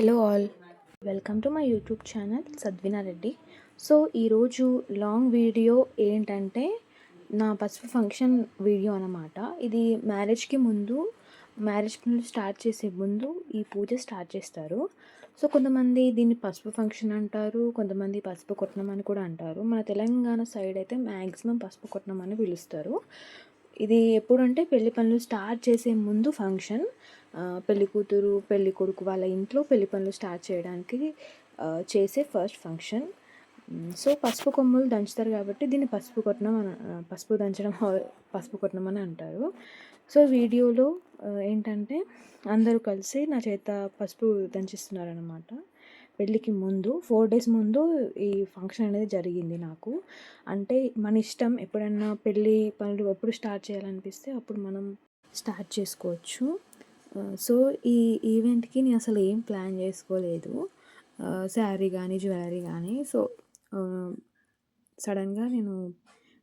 Hello all welcome to my YouTube channel Sadvina Reddy so ఈరోజు long video ఏంటంటే నా పసుపు ఫంక్షన్ వీడియో అనమాట ఇది మ్యారేజ్కి ముందు మ్యారేజ్ పనులు స్టార్ట్ చేసే ముందు ఈ పూజ స్టార్ట్ చేస్తారు. సో కొంతమంది దీన్ని పసుపు ఫంక్షన్ అంటారు కొంతమంది పసుపు కొట్టడం అని కూడా అంటారు. మన తెలంగాణ సైడ్ అయితే మ్యాక్సిమం పసుపు కొట్టడం అని పిలుస్తారు. ఇది ఎప్పుడంటే పెళ్ళి పనులు స్టార్ట్ చేసే ముందు ఫంక్షన్. పెళ్ళి కూతురు పెళ్ళి కొడుకు వాళ్ళ ఇంట్లో పెళ్ళి పనులు స్టార్ట్ చేయడానికి చేసే ఫస్ట్ ఫంక్షన్. సో పసుపు కొమ్ములు దంచుతారు కాబట్టి దీన్ని పసుపు కొట్టడం అని పసుపు దంచడం పసుపు కొట్టడం అని అంటారు. సో వీడియోలో ఏంటంటే అందరూ కలిసి నా చేత పసుపు దంచిస్తున్నారనమాట పెళ్ళికి ముందు ఫోర్ డేస్ ముందు ఈ ఫంక్షన్ అనేది జరిగింది నాకు. అంటే మన ఇష్టం ఎప్పుడన్నా పెళ్ళి పనులు ఎప్పుడు స్టార్ట్ చేయాలనిపిస్తే అప్పుడు మనం స్టార్ట్ చేసుకోవచ్చు. సో ఈ ఈవెంట్కి నేను అసలు ఏం ప్లాన్ చేసుకోలేదు. శారీ కానీ జ్యువెలరీ కానీ సో సడన్గా నేను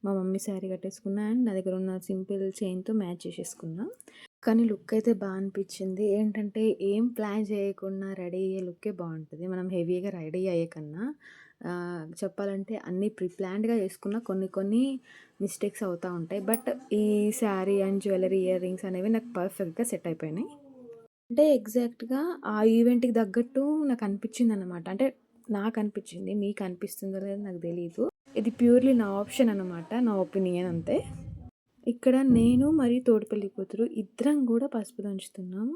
మా మమ్మీ శారీ కట్టేసుకున్నా అండ్ నా దగ్గర ఉన్న సింపుల్ చైన్తో మ్యాచ్ చేసేసుకున్నా. కానీ లుక్ అయితే బాగా అనిపించింది. ఏంటంటే ఏం ప్లాన్ చేయకుండా రెడీ అయ్యే లుక్కే బాగుంటుంది మనం హెవీగా రెడీ అయ్యే కన్నా చెప్పాలంటే అన్నీ ప్రీ ప్లాన్డ్గా చేసుకున్న కొన్ని కొన్ని మిస్టేక్స్ అవుతూ ఉంటాయి. బట్ ఈ sari and jewellery earrings అనేవి నాకు పర్ఫెక్ట్గా సెట్ అయిపోయినాయి. అంటే ఎగ్జాక్ట్గా ఆ ఈవెంట్కి తగ్గట్టు నాకు అనిపించింది అనమాట అంటే నాకు అనిపించింది మీకు అనిపిస్తుందో లేదో నాకు తెలియదు ఇది ప్యూర్లీ నా ఆప్షన్ అనమాట నా ఒపీనియన్ అంతే. ఇక్కడ నేను మరియు తోడుపెళ్ళి కూతురు ఇద్దరం కూడా పసుపు దంచుతున్నాం.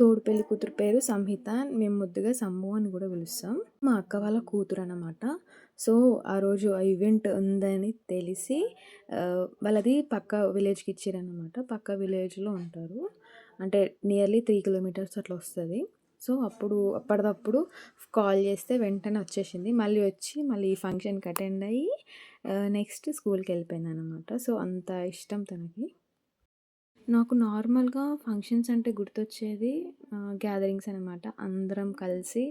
తోడుపెళ్ళి కూతురు పేరు సంహిత మేము ముద్దుగా సంభు అని కూడా పిలుస్తాం. మా అక్క వాళ్ళ కూతురు అనమాట సో ఆ రోజు ఆ ఈవెంట్ ఉందని తెలిసి వాళ్ళది పక్క విలేజ్కి ఇచ్చారనమాట పక్క విలేజ్లో ఉంటారు. అంటే నియర్లీ త్రీ కిలోమీటర్స్ అట్లా వస్తుంది. సో అప్పుడు అప్పటిదప్పుడు కాల్ చేస్తే వెంటనే వచ్చేసింది. మళ్ళీ వచ్చి మళ్ళీ ఈ ఫంక్షన్కి అటెండ్ అయ్యి నెక్స్ట్ స్కూల్కి వెళ్ళిపోయింది అనమాట సో అంత ఇష్టం తనకి. నాకు నార్మల్గా ఫంక్షన్స్ అంటే గుర్తొచ్చేది గ్యాదరింగ్స్ అనమాట అందరం కలిసి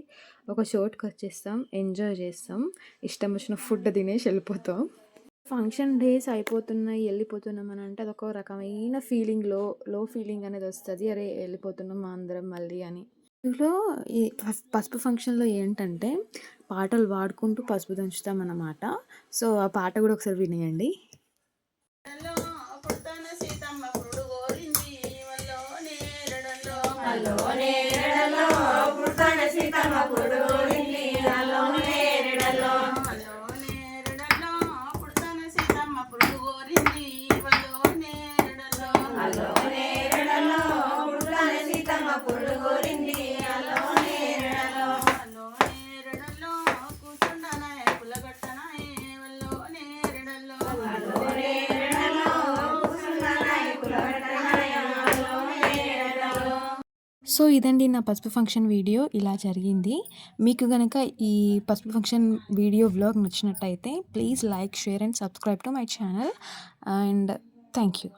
ఒక చోటుకి వచ్చేస్తాం ఎంజాయ్ చేస్తాం. ఇష్టం వచ్చిన ఫుడ్ తినేసి వెళ్ళిపోతాం. ఫంక్షన్ డేస్ అయిపోతున్నాయి వెళ్ళిపోతున్నాం అని అంటే అదొక రకమైన ఫీలింగ్లో లో ఫీలింగ్ అనేది వస్తుంది. అరే వెళ్ళిపోతున్నాం అందరం మళ్ళీ అని. ఇందులో ఈ పస్- పసుపు ఫంక్షన్లో ఏంటంటే పాటలు పాడుకుంటూ పసుపు దంచుతాం అన్నమాట సో ఆ పాట కూడా ఒకసారి వినేయండి. పుట్టన సీతమ్మ నేరడలో పుట్టన సో ఇదండి నా పసుపు ఫంక్షన్ వీడియో. ఇలా జరిగింది. మీకు కనుక ఈ పసుపు ఫంక్షన్ వీడియో వ్లాగ్ నచ్చినట్టయితే please like share and subscribe to my channel. And thank you.